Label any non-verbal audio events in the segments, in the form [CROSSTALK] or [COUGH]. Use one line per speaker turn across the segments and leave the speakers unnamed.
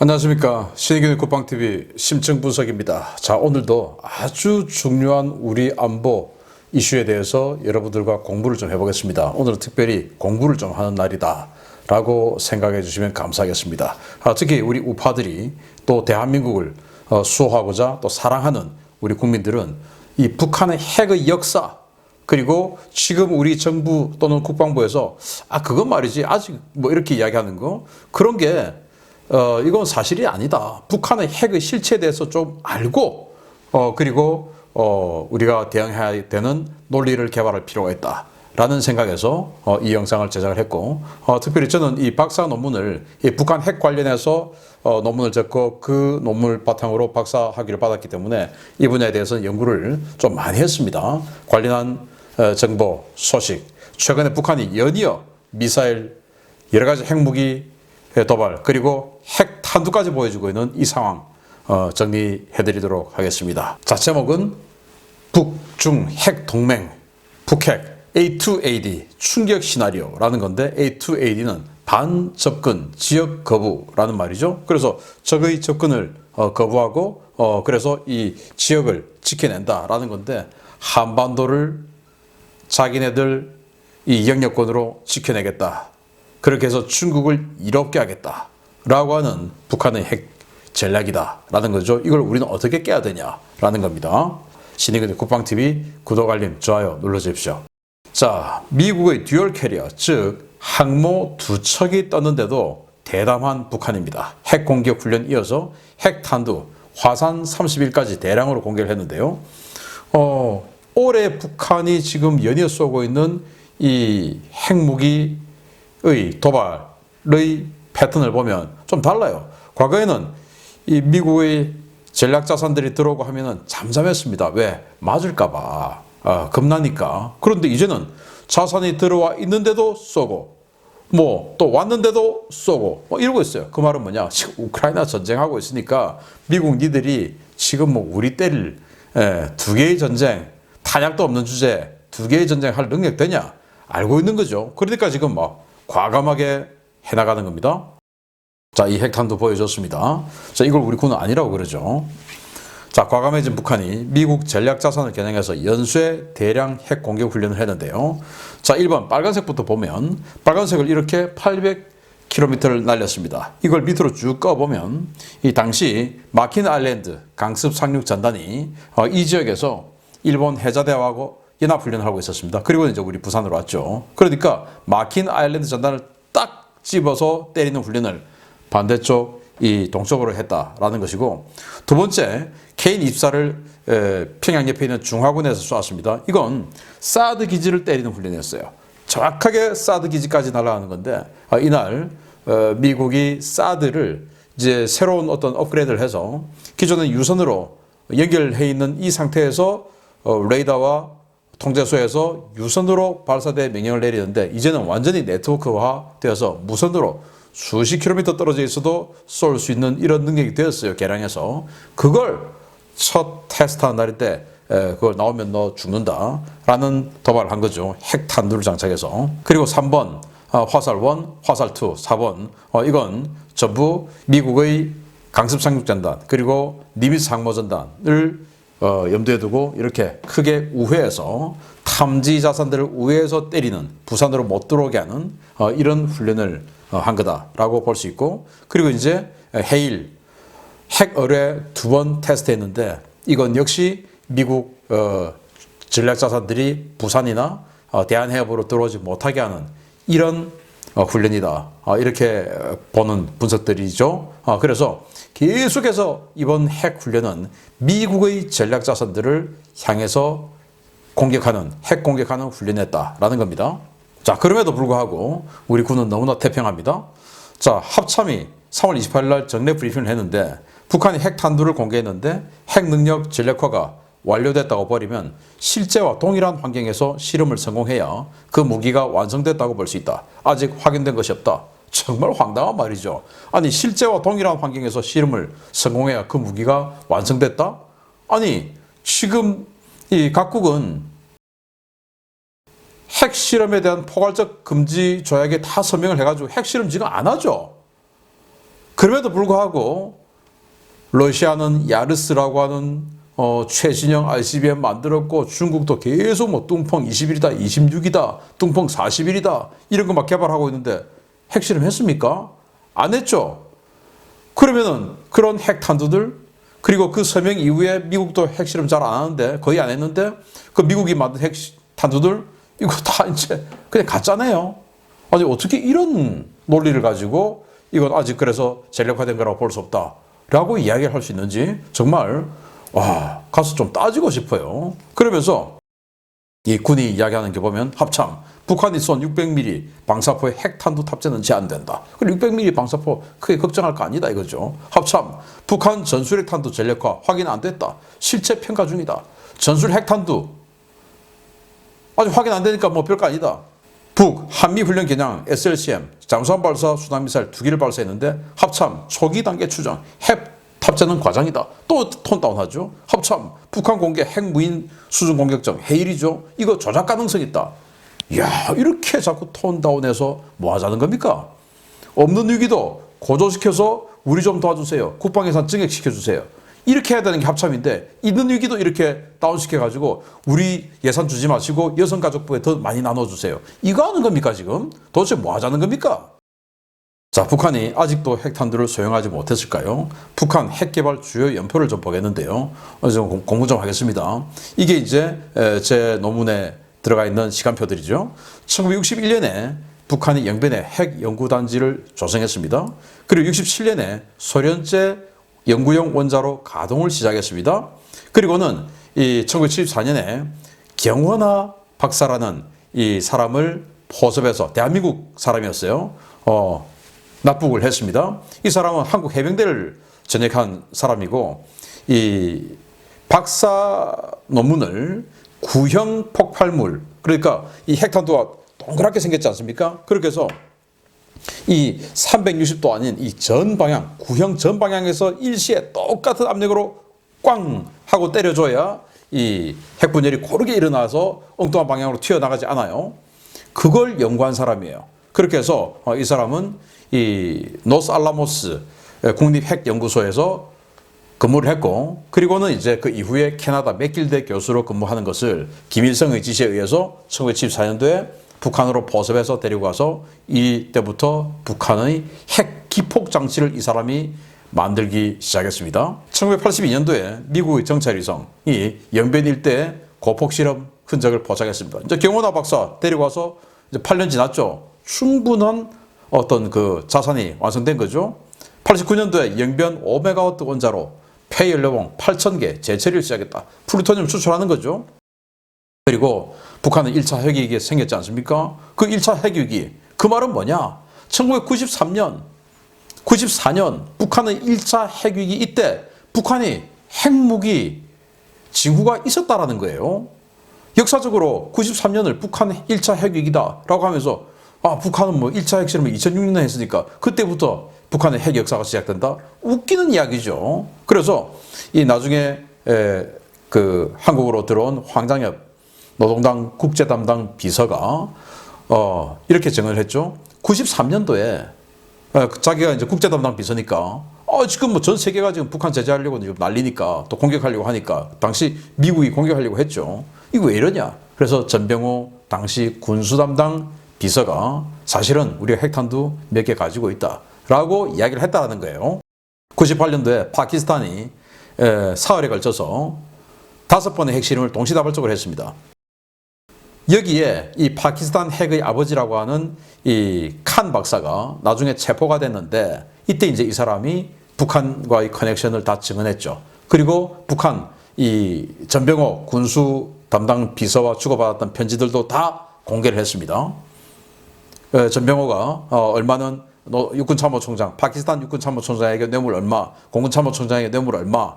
안녕하십니까 신의균 국방TV 심층 분석입니다. 자 오늘도 아주 중요한 우리 안보 이슈에 대해서 여러분들과 공부를 좀 해보겠습니다. 오늘은 특별히 공부를 좀 하는 날이다 라고 생각해 주시면 감사하겠습니다. 아, 특히 우리 우파들이 또 대한민국을 어, 수호하고자 또 사랑하는 우리 국민들은 이 북한의 핵의 역사 그리고 지금 우리 정부 또는 국방부에서 아 그건 말이지 아직 뭐 이렇게 이야기하는 거 그런 게 어, 이건 사실이 아니다. 북한의 핵의 실체에 대해서 좀 알고, 어, 그리고, 어, 우리가 대응해야 되는 논리를 개발할 필요가 있다. 라는 생각에서 어, 이 영상을 제작을 했고, 어, 특별히 저는 이 박사 논문을 이 북한 핵 관련해서 어, 논문을 적고 그 논문을 바탕으로 박사 학위를 받았기 때문에 이 분야에 대해서 연구를 좀 많이 했습니다. 관련한 어, 정보, 소식. 최근에 북한이 연이어 미사일 여러 가지 핵무기 도발 그리고 핵 탄두까지 보여주고 있는 이 상황 어, 정리해드리도록 하겠습니다. 자 제목은 북중 핵 동맹 북핵 A2AD 충격 시나리오라는 건데 A2AD는 반접근 지역 거부라는 말이죠. 그래서 적의 접근을 어, 거부하고 어, 그래서 이 지역을 지켜낸다라는 건데 한반도를 자기네들 이 영역권으로 지켜내겠다. 그렇게 해서 중국을 이롭게 하겠다. 라고 하는 북한의 핵 전략이다. 라는 거죠. 이걸 우리는 어떻게 깨야 되냐. 라는 겁니다. 신의근의 국방TV 구독, 알림, 좋아요 눌러주십시오. 자, 미국의 듀얼 캐리어, 즉, 항모 두 척이 떴는데도 대담한 북한입니다. 핵 공격 훈련 이어서 핵 탄두, 화산 30일까지 대량으로 공개를 했는데요. 어, 올해 북한이 지금 연이어 쏘고 있는 이 핵무기 의 도발의 패턴을 보면 좀 달라요. 과거에는 이 미국의 전략 자산들이 들어오고 하면은 잠잠했습니다. 왜? 맞을까봐. 아, 겁나니까. 그런데 이제는 자산이 들어와 있는데도 쏘고, 뭐, 또 왔는데도 쏘고, 뭐 이러고 있어요. 그 말은 뭐냐? 지금 우크라이나 전쟁하고 있으니까 미국 니들이 지금 뭐 우리 때릴 에, 두 개의 전쟁, 탄약도 없는 주제, 두 개의 전쟁 할 능력 되냐? 알고 있는 거죠. 그러니까 지금 막 과감하게 해나가는 겁니다. 자, 이 핵탄도 보여줬습니다. 자, 이걸 우리 군은 아니라고 그러죠. 자, 과감해진 북한이 미국 전략 자산을 겨냥해서 연쇄 대량 핵 공격 훈련을 했는데요. 자, 1번 빨간색부터 보면 빨간색을 이렇게 800km를 날렸습니다. 이걸 밑으로 쭉 꺼보면 이 당시 마킨 아일랜드 강습 상륙 전단이 어, 이 지역에서 일본 해자대하고 연합훈련을 하고 있었습니다. 그리고 이제 우리 부산으로 왔죠. 그러니까 마킨 아일랜드 전단을 딱 집어서 때리는 훈련을 반대쪽 이 동쪽으로 했다라는 것이고 두 번째 케인 24를 평양 옆에 있는 중화군에서 쏘았습니다. 이건 사드 기지를 때리는 훈련이었어요. 정확하게 사드 기지까지 날아가는 건데 아, 이날 어, 미국이 사드를 이제 새로운 어떤 업그레이드를 해서 기존의 유선으로 연결해 있는 이 상태에서 어, 레이더와 통제소에서 유선으로 발사대 명령을 내리는데 이제는 완전히 네트워크화 되어서 무선으로 수십 킬로미터 떨어져 있어도 쏠 수 있는 이런 능력이 되었어요. 개량해서. 그걸 첫 테스트한 날일 때 에, 그걸 나오면 너 죽는다 라는 도발을 한 거죠. 핵탄두를 장착해서. 그리고 3번 어, 화살 1, 화살 2, 4번 어, 이건 전부 미국의 강습 상륙전단 그리고 니미스 항모전단을 어, 염두에 두고 이렇게 크게 우회해서 탐지 자산들을 우회해서 때리는 부산으로 못 들어오게 하는 어, 이런 훈련을 어, 한 거다라고 볼 수 있고 그리고 이제 해일 핵 어뢰 두 번 테스트했는데 이건 역시 미국 어, 전략 자산들이 부산이나 어, 대한해협으로 들어오지 못하게 하는 이런 어, 훈련이다. 어, 이렇게 보는 분석들이죠. 어, 그래서 계속해서 이번 핵 훈련은 미국의 전략 자산들을 향해서 공격하는 핵 공격하는 훈련이었다라는 겁니다. 자, 그럼에도 불구하고 우리 군은 너무나 태평합니다. 자, 합참이 3월 28일 날 정례 브리핑을 했는데 북한이 핵 탄두를 공개했는데 핵 능력 전략화가 완료됐다고 버리면 실제와 동일한 환경에서 실험을 성공해야 그 무기가 완성됐다고 볼 수 있다. 아직 확인된 것이 없다. 정말 황당한 말이죠. 아니 실제와 동일한 환경에서 실험을 성공해야 그 무기가 완성됐다? 아니 지금 이 각국은 핵 실험에 대한 포괄적 금지 조약에 다 서명을 해가지고 핵 실험 지금 안 하죠. 그럼에도 불구하고 러시아는 야르스라고 하는 어, 최신형 ICBM 만들었고 중국도 계속 뭐 뚱펑 20일이다, 26이다, 뚱펑 40일이다 이런 거 막 개발하고 있는데 핵실험 했습니까? 안 했죠. 그러면은 그런 핵탄두들 그리고 그 서명 이후에 미국도 핵실험 잘 안 하는데 거의 안 했는데 그 미국이 만든 핵탄두들 이거 다 [LAUGHS] 이제 그냥 가짜네요. 아니 어떻게 이런 논리를 가지고 이건 아직 그래서 전력화된 거라고 볼 수 없다라고 이야기를 할 수 있는지 정말 와 가서 좀 따지고 싶어요. 그러면서 이 군이 이야기하는 게 보면 합참 북한이 쏜 600mm 방사포의 핵탄두 탑재는 제한된다. 그리고 600mm 방사포 크게 걱정할 거 아니다 이거죠. 합참 북한 전술 핵탄두 전력화 확인 안 됐다. 실체 평가 중이다. 전술 핵탄두 아직 확인 안 되니까 뭐 별거 아니다. 북 한미 훈련 겨냥 SLCM 잠수함 발사 수단 미사일 두 개를 발사했는데 합참 초기 단계 추정 핵 탑재는 과장이다. 또 톤다운하죠. 합참 북한 공개 핵무인 수준 공격점 해일이죠. 이거 조작 가능성 있다. 야 이렇게 자꾸 톤다운해서 뭐 하자는 겁니까? 없는 위기도 고조시켜서 우리 좀 도와주세요. 국방 예산 증액시켜 주세요. 이렇게 해야 되는 게 합참인데 있는 위기도 이렇게 다운시켜 가지고 우리 예산 주지 마시고 여성가족부에 더 많이 나눠 주세요. 이거 하는 겁니까 지금? 도대체 뭐 하자는 겁니까? 자, 북한이 아직도 핵탄두를 소용하지 못했을까요? 북한 핵 개발 주요 연표를 좀 보겠는데요. 어, 좀 공부 좀 하겠습니다. 이게 이제 에, 제 논문에 들어가 있는 시간표들이죠. 1961년에 북한이 영변에 핵 연구단지를 조성했습니다. 그리고 67년에 소련제 연구용 원자로 가동을 시작했습니다. 그리고는 이 1974년에 경원아 박사라는 이 사람을 포섭해서 대한민국 사람이었어요. 어, 납북을 했습니다. 이 사람은 한국 해병대를 전역한 사람이고 이 박사 논문을 구형 폭발물 그러니까 이 핵탄두가 동그랗게 생겼지 않습니까? 그렇게 해서 이 360도 아닌 이 전 방향, 구형 전 방향에서 일시에 똑같은 압력으로 꽝 하고 때려줘야 이 핵분열이 고르게 일어나서 엉뚱한 방향으로 튀어나가지 않아요. 그걸 연구한 사람이에요. 그렇게 해서 어, 이 사람은 이 노스 알라모스 국립핵연구소에서 근무를 했고 그리고는 이제 그 이후에 캐나다 맥길대 교수로 근무하는 것을 김일성의 지시에 의해서 1974년도에 북한으로 포섭해서 데리고 가서 이때부터 북한의 핵 기폭 장치를 이 사람이 만들기 시작했습니다. 1982년도에 미국의 정찰위성이 연변 일대 고폭 실험 흔적을 포착했습니다. 이제 경원아 박사 데리고 와서 이제 8년 지났죠. 충분한 어떤 그 자산이 완성된 거죠. 89년도에 영변 5메가와트 원자로 폐연료봉 8,000개 재처리를 시작했다. 플루토늄 추출하는 거죠. 그리고 북한은 1차 핵위기 생겼지 않습니까? 그 1차 핵위기, 그 말은 뭐냐? 1993년, 94년 북한은 1차 핵위기 이때 북한이 핵무기 징후가 있었다라는 거예요. 역사적으로 93년을 북한 1차 핵위기다라고 하면서 아, 북한은 뭐 1차 핵실험을 2006년에 했으니까 그때부터 북한의 핵 역사가 시작된다? 웃기는 이야기죠. 그래서 이 나중에 에, 그 한국으로 들어온 황장엽 노동당 국제 담당 비서가 어, 이렇게 증언을 했죠. 93년도에 어, 자기가 이제 국제 담당 비서니까 어, 지금 뭐 전 세계가 지금 북한 제재하려고 지금 난리니까 또 공격하려고 하니까 당시 미국이 공격하려고 했죠. 이거 왜 이러냐? 그래서 전병호 당시 군수 담당 비서가 사실은 우리가 핵탄두 몇 개 가지고 있다라고 이야기를 했다는 거예요. 98년도에 파키스탄이 사흘에 걸쳐서 다섯 번의 핵실험을 동시다발적으로 했습니다. 여기에 이 파키스탄 핵의 아버지라고 하는 이 칸 박사가 나중에 체포가 됐는데 이때 이제 이 사람이 북한과의 커넥션을 다 증언했죠. 그리고 북한 이 전병호 군수 담당 비서와 주고받았던 편지들도 다 공개를 했습니다. 어, 전병호가 어, 얼마는 육군 참모총장, 파키스탄 육군 참모총장에게 뇌물 얼마, 공군 참모총장에게 뇌물 얼마,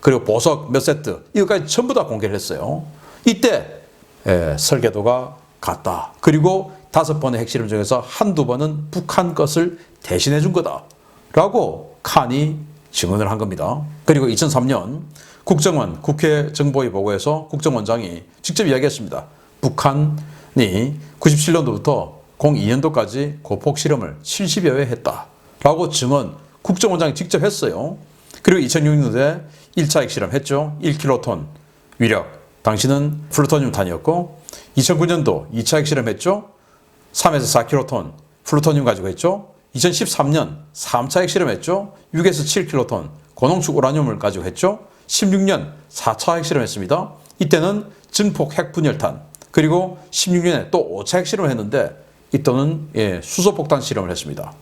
그리고 보석 몇 세트 이거까지 전부 다 공개를 했어요. 이때 예, 설계도가 같다. 그리고 다섯 번의 핵실험 중에서 한두 번은 북한 것을 대신해 준 거다. 라고 칸이 증언을 한 겁니다. 그리고 2003년 국정원 국회 정보위 보고에서 국정원장이 직접 이야기했습니다. 북한이 97년도부터 02년도까지 고폭 실험을 70여 회 했다. 라고 증언 국정원장이 직접 했어요. 그리고 2006년도에 1차 핵실험 했죠. 1킬로톤 위력. 당시는 플루토늄 탄이었고 2009년도 2차 핵실험 했죠. 3에서 4킬로톤 플루토늄 가지고 했죠. 2013년 3차 핵실험 했죠. 6에서 7킬로톤 고농축 우라늄을 가지고 했죠. 16년 4차 핵실험 했습니다. 이때는 증폭 핵분열탄 그리고 16년에 또 5차 핵실험을 했는데 이때는 예, 수소폭탄 실험을 했습니다.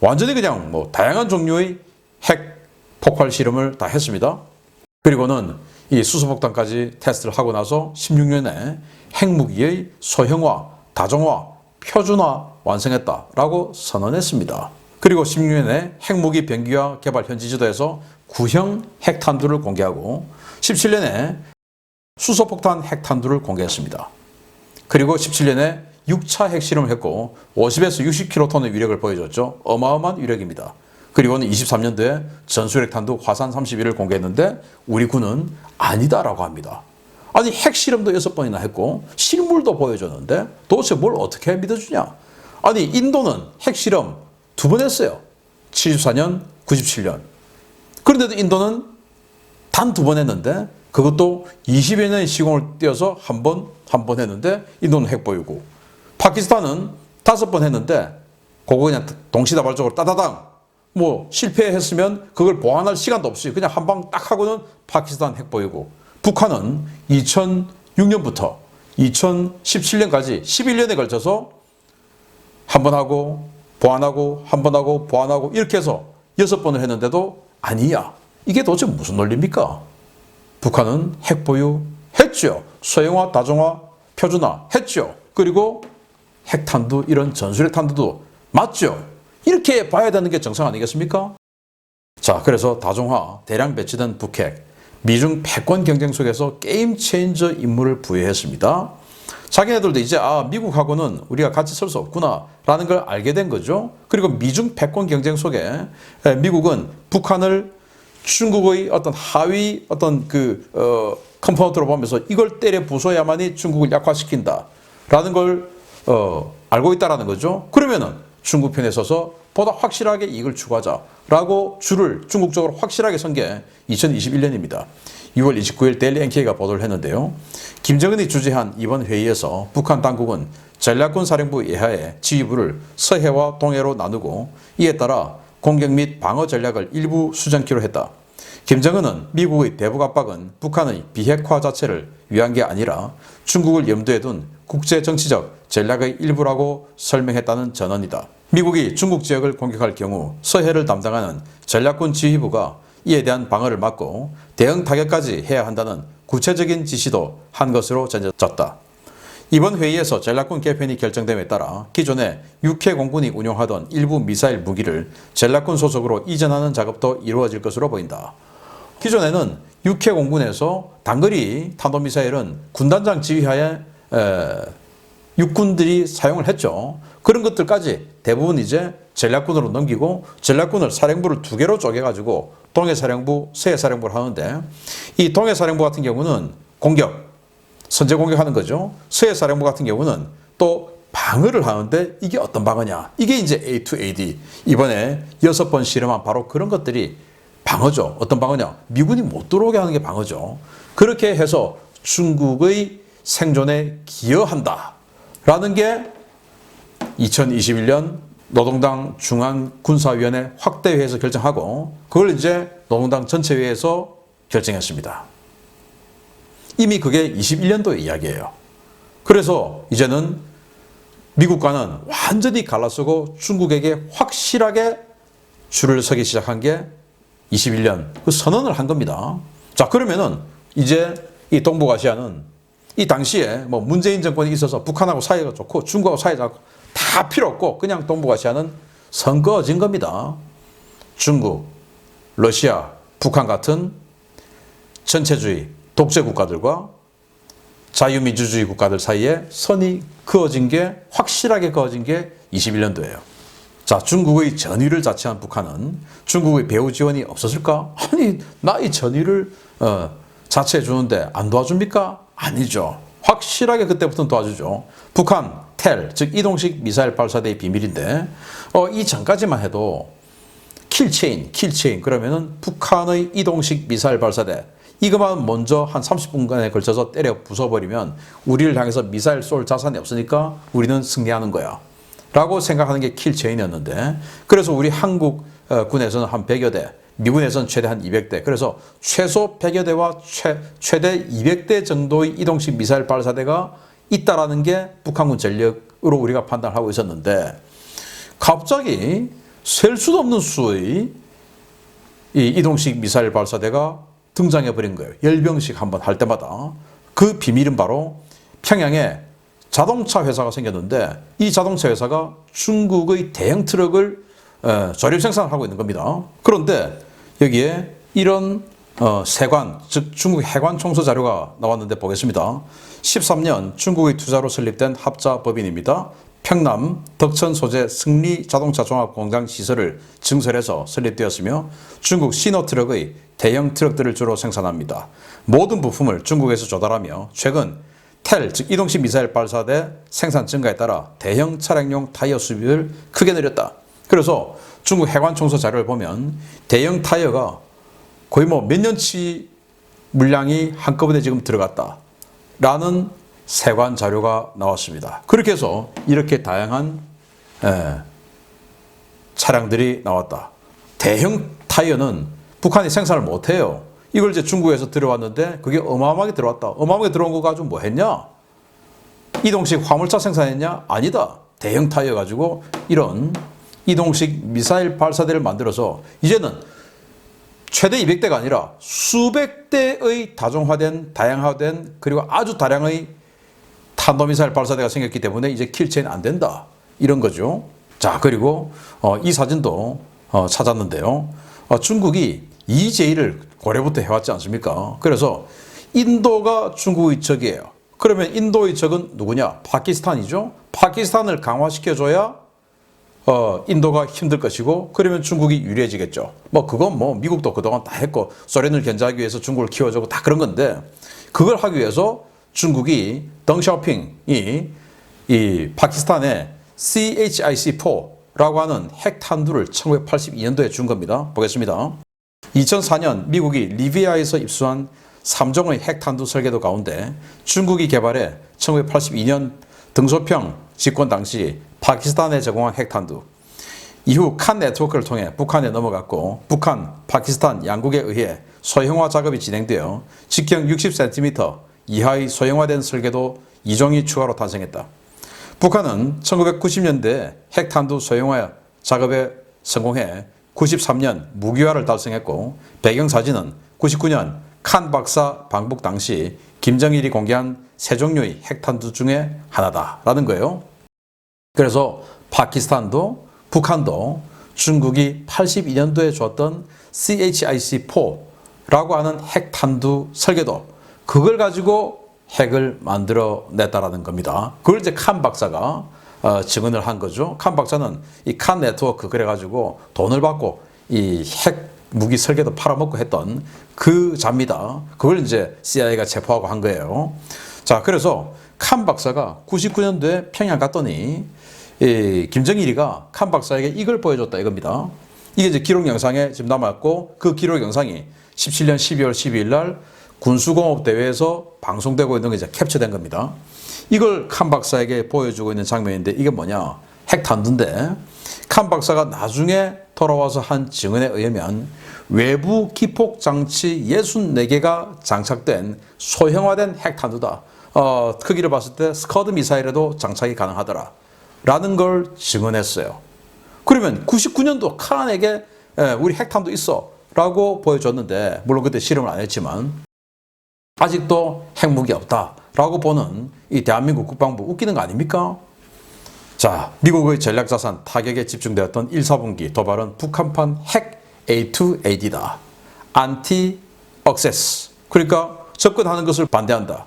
완전히 그냥 뭐 다양한 종류의 핵 폭발 실험을 다 했습니다. 그리고는 이 수소폭탄까지 테스트를 하고 나서 16년에 핵무기의 소형화, 다종화, 표준화 완성했다라고 선언했습니다. 그리고 16년에 핵무기 병기화 개발 현지 지도에서 구형 핵탄두를 공개하고 17년에 수소폭탄 핵탄두를 공개했습니다. 그리고 17년에 6차 핵실험을 했고 50에서 60킬로톤의 위력을 보여줬죠. 어마어마한 위력입니다. 그리고는 23년도에 전술핵 탄두 화산 31을 공개했는데 우리 군은 아니다라고 합니다. 아니 핵실험도 여섯 번이나 했고 실물도 보여줬는데 도대체 뭘 어떻게 믿어주냐? 아니 인도는 핵실험 두 번 했어요. 74년, 97년. 그런데도 인도는 단 두 번 했는데 그것도 20여 년의 시공을 띄어서 한 번, 한 번 했는데 인도는 핵 보이고 파키스탄은 다섯 번 했는데 그거 그냥 동시다발적으로 따다당 뭐 실패했으면 그걸 보완할 시간도 없이 그냥 한 방 딱 하고는 파키스탄 핵 보이고 북한은 2006년부터 2017년까지 11년에 걸쳐서 한 번 하고 보완하고 한 번 하고 보완하고 이렇게 해서 여섯 번을 했는데도 아니야. 이게 도대체 무슨 논리입니까? 북한은 핵 보유 했죠. 소형화, 다종화, 표준화 했죠. 그리고 핵탄두 이런 전술핵 탄두도 맞죠. 이렇게 봐야 되는 게 정상 아니겠습니까? 자, 그래서 다종화 대량 배치된 북핵 미중 패권 경쟁 속에서 게임 체인저 임무를 부여했습니다. 자기네들도 이제 아 미국하고는 우리가 같이 설 수 없구나라는 걸 알게 된 거죠. 그리고 미중 패권 경쟁 속에 에, 미국은 북한을 중국의 어떤 하위 어떤 그 어, 컴포넌트로 보면서 이걸 때려 부숴야만이 중국을 약화시킨다라는 걸 어, 알고 있다라는 거죠. 그러면은 중국 편에 서서 보다 확실하게 이익을 추구하자라고 줄을 중국 쪽으로 확실하게 선 게 2021년입니다. 6월 29일 데일리 NK가 보도를 했는데요. 김정은이 주재한 이번 회의에서 북한 당국은 전략군 사령부 예하의 지휘부를 서해와 동해로 나누고 이에 따라 공격 및 방어 전략을 일부 수정키로 했다. 김정은은 미국의 대북 압박은 북한의 비핵화 자체를 위한 게 아니라 중국을 염두에 둔 국제 정치적 전략의 일부라고 설명했다는 전언이다. 미국이 중국 지역을 공격할 경우 서해를 담당하는 전략군 지휘부가 이에 대한 방어를 막고 대응 타격까지 해야 한다는 구체적인 지시도 한 것으로 전해졌다. 이번 회의에서 전략군 개편이 결정됨에 따라 기존에 육해 공군이 운용하던 일부 미사일 무기를 전략군 소속으로 이전하는 작업도 이루어질 것으로 보인다. 기존에는 육해 공군에서 단거리 탄도미사일은 군단장 지휘하에 에, 육군들이 사용을 했죠. 그런 것들까지 대부분 이제 전략군으로 넘기고 전략군을 사령부를 두 개로 쪼개가지고 동해사령부, 서해사령부를 하는데 이 동해사령부 같은 경우는 공격, 선제 공격하는 거죠. 서해사령부 같은 경우는 또 방어를 하는데 이게 어떤 방어냐? 이게 이제 A to AD. 이번에 여섯 번 실험한 바로 그런 것들이 방어죠. 어떤 방어냐? 미군이 못 들어오게 하는 게 방어죠. 그렇게 해서 중국의 생존에 기여한다. 라는 게 2021년 노동당 중앙군사위원회 확대회에서 결정하고 그걸 이제 노동당 전체회에서 결정했습니다. 이미 그게 21년도의 이야기예요. 그래서 이제는 미국과는 완전히 갈라서고 중국에게 확실하게 줄을 서기 시작한 게 21년 그 선언을 한 겁니다. 자 그러면은 이제 이 동북아시아는 이 당시에 뭐 문재인 정권이 있어서 북한하고 사이가 좋고 중국하고 사이가 다 필요 없고 그냥 동북아시아는 선거진 겁니다. 중국, 러시아, 북한 같은 전체주의 독재 국가들과 자유민주주의 국가들 사이에 선이 그어진 게 확실하게 그어진 게 21년도예요. 자, 중국의 전위를 자처한 북한은 중국의 배후 지원이 없었을까? 아니, 나의 전위를 어, 자처해 주는데 안 도와줍니까? 아니죠. 확실하게 그때부터는 도와주죠. 북한 텔, 즉 이동식 미사일 발사대의 비밀인데 어, 이 전까지만 해도 킬체인, 킬체인 그러면은 북한의 이동식 미사일 발사대 이것만 먼저 한 30분간에 걸쳐서 때려 부숴버리면 우리를 향해서 미사일 쏠 자산이 없으니까 우리는 승리하는 거야. 라고 생각하는 게 킬체인이었는데 그래서 우리 한국 어, 군에서는 한 100여 대, 미군에서는 최대 한 200대, 그래서 최소 100여 대와 최, 최대 200대 정도의 이동식 미사일 발사대가 있다라는 게 북한군 전력으로 우리가 판단하고 있었는데 갑자기 셀 수도 없는 수의 이 이동식 미사일 발사대가 등장해 버린 거예요. 열병식 한번 할 때마다 그 비밀은 바로 평양에 자동차 회사가 생겼는데 이 자동차 회사가 중국의 대형 트럭을 어, 조립 생산하고 있는 겁니다. 그런데 여기에 이런 어, 세관, 즉 중국 해관 총수 자료가 나왔는데 보겠습니다. 13년 중국의 투자로 설립된 합자 법인입니다. 평남 덕천 소재 승리 자동차 종합 공장 시설을 증설해서 설립되었으며 중국 시노트럭의 대형 트럭들을 주로 생산합니다. 모든 부품을 중국에서 조달하며 최근 텔, 즉 이동식 미사일 발사대 생산 증가에 따라 대형 차량용 타이어 수입을 크게 늘렸다. 그래서 중국 해관 총수 자료를 보면 대형 타이어가 거의 뭐 몇 년치 물량이 한꺼번에 지금 들어갔다. 라는 세관 자료가 나왔습니다. 그렇게 해서 이렇게 다양한 에, 차량들이 나왔다. 대형 타이어는 북한이 생산을 못해요. 이걸 이제 중국에서 들어왔는데 그게 어마어마하게 들어왔다. 어마어마하게 들어온 거 가지고 뭐 했냐? 이동식 화물차 생산했냐? 아니다. 대형 타이어 가지고 이런 이동식 미사일 발사대를 만들어서 이제는 최대 200대가 아니라 수백 대의 다종화된 다양화된 그리고 아주 다량의 탄도미사일 발사대가 생겼기 때문에 이제 킬체인 안 된다 이런 거죠. 자 그리고 어, 이 사진도 어, 찾았는데요. 어, 중국이 EJ를 고려부터 해왔지 않습니까? 그래서 인도가 중국의 적이에요. 그러면 인도의 적은 누구냐? 파키스탄이죠. 파키스탄을 강화시켜줘야 어, 인도가 힘들 것이고 그러면 중국이 유리해지겠죠. 뭐 그건 뭐 미국도 그동안 다 했고 소련을 견제하기 위해서 중국을 키워주고 다 그런 건데 그걸 하기 위해서 중국이 덩샤오핑이 이 파키스탄에 CHIC-4라고 하는 핵탄두를 1982년도에 준 겁니다. 보겠습니다. 2004년 미국이 리비아에서 입수한 3종의 핵탄두 설계도 가운데 중국이 개발해 1982년 등소평 집권 당시 파키스탄에 제공한 핵탄두 이후 칸 네트워크를 통해 북한에 넘어갔고 북한, 파키스탄 양국에 의해 소형화 작업이 진행되어 직경 60cm 이하의 소형화된 설계도 2종이 추가로 탄생했다. 북한은 1990년대 핵탄두 소형화 작업에 성공해 93년 무기화를 달성했고 배경사진은 99년 칸 박사 방북 당시 김정일이 공개한 세 종류의 핵탄두 중에 하나다라는 거예요. 그래서 파키스탄도 북한도 중국이 82년도에 줬던 CHIC-4라고 하는 핵탄두 설계도 그걸 가지고 핵을 만들어 냈다라는 겁니다. 그걸 이제 칸 박사가 어, 증언을 한 거죠. 칸 박사는 이 칸 네트워크 그래가지고 돈을 받고 이 핵 무기 설계도 팔아먹고 했던 그 자입니다. 그걸 이제 CIA가 체포하고 한 거예요. 자, 그래서 칸 박사가 99년도에 평양 갔더니 이 김정일이가 칸 박사에게 이걸 보여줬다 이겁니다. 이게 이제 기록 영상에 지금 남았고 그 기록 영상이 17년 12월 12일 날 군수공업 대회에서 방송되고 있는 게 이제 캡처된 겁니다. 이걸 칸 박사에게 보여주고 있는 장면인데 이게 뭐냐? 핵탄두인데 칸 박사가 나중에 돌아와서 한 증언에 의하면 외부 기폭 장치 64개가 장착된 소형화된 핵탄두다. 어, 크기를 봤을 때 스커드 미사일에도 장착이 가능하더라. 라는 걸 증언했어요. 그러면 99년도 칸에게 에, 우리 핵탄두 있어. 라고 보여줬는데, 물론 그때 실험을 안 했지만, 아직도 핵무기 없다. 라고 보는 이 대한민국 국방부 웃기는 거 아닙니까? 자, 미국의 전략자산 타격에 집중되었던 1, 4분기 도발은 북한판 핵 A2AD다. 안티 억세스. 그러니까 접근하는 것을 반대한다.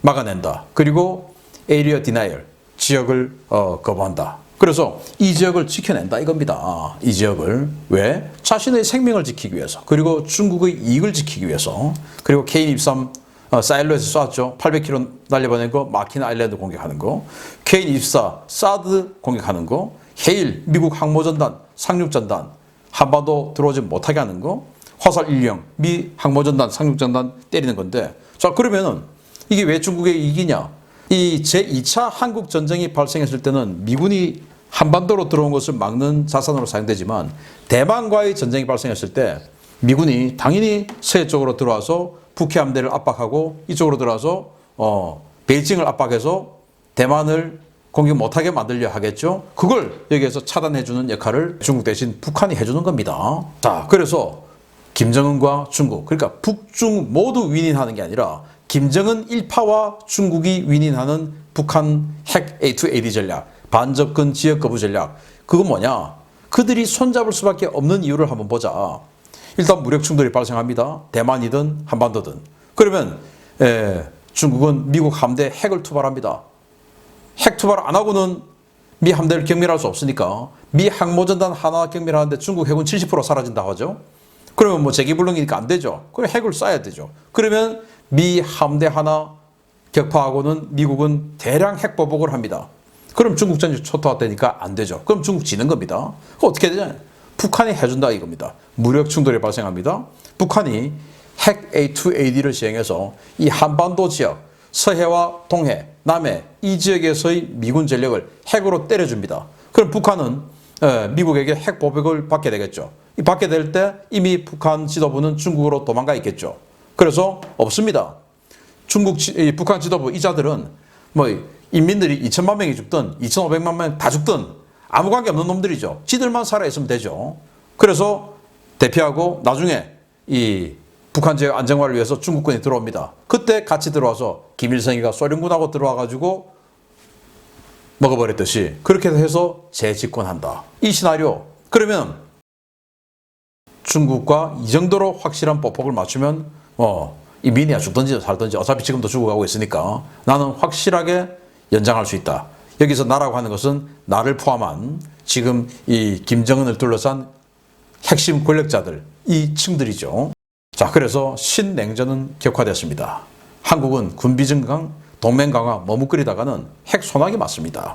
막아낸다. 그리고 에리어 디나이얼. 지역을 어, 거부한다. 그래서 이 지역을 지켜낸다 이겁니다. 이 지역을 왜? 자신의 생명을 지키기 위해서 그리고 중국의 이익을 지키기 위해서 그리고 K-23 어, 사일로에서 쐈죠. 800km 날려보낸 거 마킨 아일랜드 공격하는 거 K-24 사드 공격하는 거 헤일 미국 항모전단 상륙전단 한반도 들어오지 못하게 하는 거, 화살 1령, 미 항모전단, 상륙전단 때리는 건데, 자, 그러면은 이게 왜 중국의 이기냐? 이 제2차 한국 전쟁이 발생했을 때는 미군이 한반도로 들어온 것을 막는 자산으로 사용되지만 대만과의 전쟁이 발생했을 때 미군이 당연히 서해 쪽으로 들어와서 북해 함대를 압박하고 이쪽으로 들어와서 어, 베이징을 압박해서 대만을 공격 못하게 만들려 하겠죠. 그걸 여기에서 차단해주는 역할을 중국 대신 북한이 해주는 겁니다. 자, 그래서 김정은과 중국, 그러니까 북중 모두 윈윈하는 게 아니라 김정은 일파와 중국이 윈윈하는 북한 핵 A2AD 전략, 반접근 지역 거부 전략. 그건 뭐냐? 그들이 손잡을 수밖에 없는 이유를 한번 보자. 일단 무력 충돌이 발생합니다. 대만이든 한반도든. 그러면 에, 중국은 미국 함대 핵을 투발합니다. 핵 투발 안 하고는 미 함대를 경멸할 수 없으니까 미 항모전단 하나 경멸하는데 중국 핵은 70% 사라진다 하죠. 그러면 뭐 재기불능이니까 안 되죠. 그럼 핵을 쏴야 되죠. 그러면 미 함대 하나 격파하고는 미국은 대량 핵 보복을 합니다. 그럼 중국 전지 초토화되니까 안 되죠. 그럼 중국 지는 겁니다. 그 어떻게 되냐? 북한이 해준다 이겁니다. 무력 충돌이 발생합니다. 북한이 핵 A2AD를 시행해서 이 한반도 지역 서해와 동해, 남해 이 지역에서의 미군 전력을 핵으로 때려줍니다. 그럼 북한은 에, 미국에게 핵 보복을 받게 되겠죠. 이 받게 될 때 이미 북한 지도부는 중국으로 도망가 있겠죠. 그래서 없습니다. 중국 북한 지도부 이자들은 뭐 인민들이 2천만 명이 죽든 2,500만 명 다 죽든 아무 관계 없는 놈들이죠. 지들만 살아 있으면 되죠. 그래서 대피하고 나중에 이 북한 지역 안정화를 위해서 중국군이 들어옵니다. 그때 같이 들어와서 김일성이가 소련군하고 들어와 가지고 먹어버렸듯이 그렇게 해서 재집권한다. 이 시나리오. 그러면 중국과 이 정도로 확실한 보폭을 맞추면 어, 이 미니야 죽든지 살든지 어차피 지금도 죽어가고 있으니까 나는 확실하게 연장할 수 있다. 여기서 나라고 하는 것은 나를 포함한 지금 이 김정은을 둘러싼 핵심 권력자들 이 층들이죠. 자, 그래서 신냉전은 격화됐습니다. 한국은 군비 증강, 동맹 강화 머뭇거리다가는 핵 소나기 맞습니다.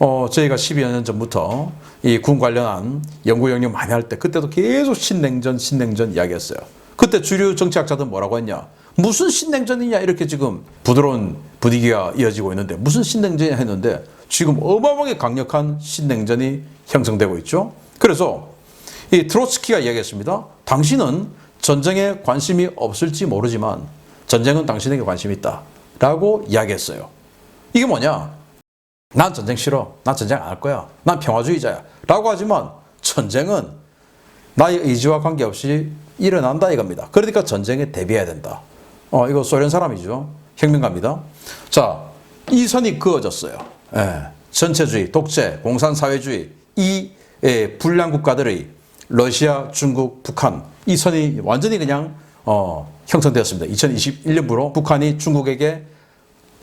어, 저희가 12여 년 전부터 이 군 관련한 연구 영역 많이 할 때 그때도 계속 신냉전, 신냉전 이야기했어요. 그때 주류 정치학자들 뭐라고 했냐? 무슨 신냉전이냐? 이렇게 지금 부드러운 분위기가 이어지고 있는데 무슨 신냉전이냐 했는데 지금 어마어마하게 강력한 신냉전이 형성되고 있죠. 그래서 이 트로츠키가 이야기했습니다. 당신은 전쟁에 관심이 없을지 모르지만 전쟁은 당신에게 관심이 있다. 라고 이야기했어요. 이게 뭐냐? 난 전쟁 싫어. 난 전쟁 안 할 거야. 난 평화주의자야. 라고 하지만 전쟁은 나의 의지와 관계없이 일어난다 이겁니다. 그러니까 전쟁에 대비해야 된다. 어, 이거 소련 사람이죠. 혁명가입니다. 자, 이 선이 그어졌어요. 예, 전체주의, 독재, 공산사회주의, 이 예, 불량 국가들의 러시아, 중국, 북한 이 선이 완전히 그냥 어, 형성되었습니다. 2021년부로 북한이 중국에게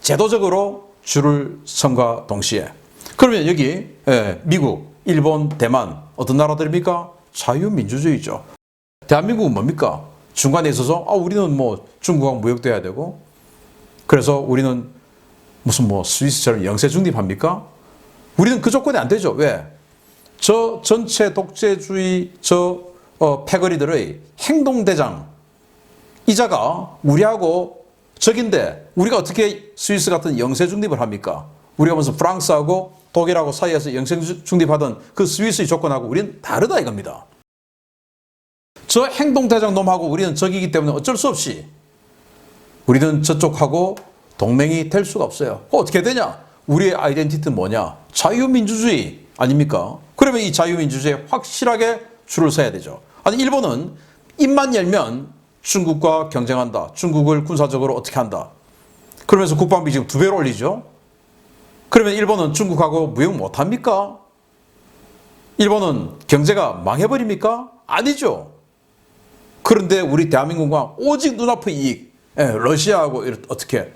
제도적으로 줄을 선과 동시에 그러면 여기 예, 미국, 일본, 대만 어떤 나라들입니까? 자유민주주의죠. 대한민국은 뭡니까? 중간에 있어서 아 우리는 뭐 중국하고 무역돼야 되고 그래서 우리는 무슨 뭐 스위스처럼 영세 중립합니까? 우리는 그 조건이 안 되죠. 왜? 저 전체 독재주의 저 어, 패거리들의 행동대장 이자가 우리하고 적인데 우리가 어떻게 스위스 같은 영세 중립을 합니까? 우리가 무슨 프랑스하고 독일하고 사이에서 영세 중립하던 그 스위스의 조건하고 우리는 다르다 이겁니다. 저 행동대장 놈하고 우리는 적이기 때문에 어쩔 수 없이 우리는 저쪽하고 동맹이 될 수가 없어요. 그 어떻게 되냐? 우리의 아이덴티티는 뭐냐? 자유민주주의 아닙니까? 그러면 이 자유민주주의에 확실하게 줄을 서야 되죠. 아니 일본은 입만 열면 중국과 경쟁한다. 중국을 군사적으로 어떻게 한다. 그러면서 국방비 지금 두 배로 올리죠. 그러면 일본은 중국하고 무역 못합니까? 일본은 경제가 망해버립니까? 아니죠. 그런데 우리 대한민국과 오직 눈앞의 이익, 예, 러시아하고 어떻게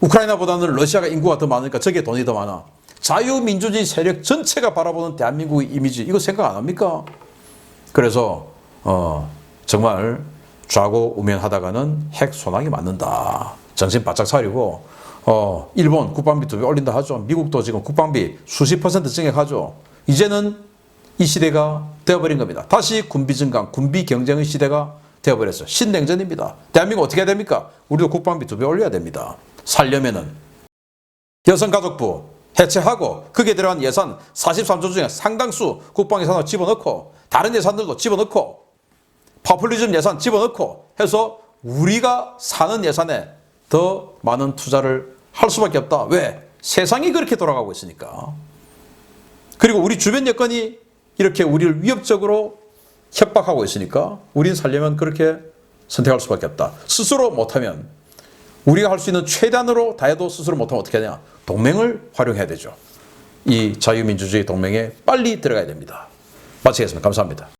우크라이나보다는 러시아가 인구가 더 많으니까 저게 돈이 더 많아. 자유민주주의 세력 전체가 바라보는 대한민국의 이미지 이거 생각 안 합니까? 그래서 어, 정말 좌고 우면하다가는 핵 소나기 맞는다. 정신 바짝 차리고 어, 일본 국방비 두 배 올린다 하죠. 미국도 지금 국방비 수십 퍼센트 증액하죠. 이제는 이 시대가 되어버린 겁니다. 다시 군비 증강, 군비 경쟁의 시대가 되어버렸어요. 신냉전입니다. 대한민국 어떻게 해야 됩니까? 우리도 국방비 두 배 올려야 됩니다. 살려면은 여성가족부 해체하고 거기에 들어간 예산 43조 중에 상당수 국방 예산을 집어넣고 다른 예산들도 집어넣고 파퓰리즘 예산 집어넣고 해서 우리가 사는 예산에 더 많은 투자를 할 수밖에 없다. 왜? 세상이 그렇게 돌아가고 있으니까. 그리고 우리 주변 여건이 이렇게 우리를 위협적으로 협박하고 있으니까 우리는 살려면 그렇게 선택할 수밖에 없다. 스스로 못하면 우리가 할 수 있는 최대한으로 다해도 스스로 못하면 어떻게 하냐? 동맹을 활용해야 되죠. 이 자유민주주의 동맹에 빨리 들어가야 됩니다. 마치겠습니다. 감사합니다.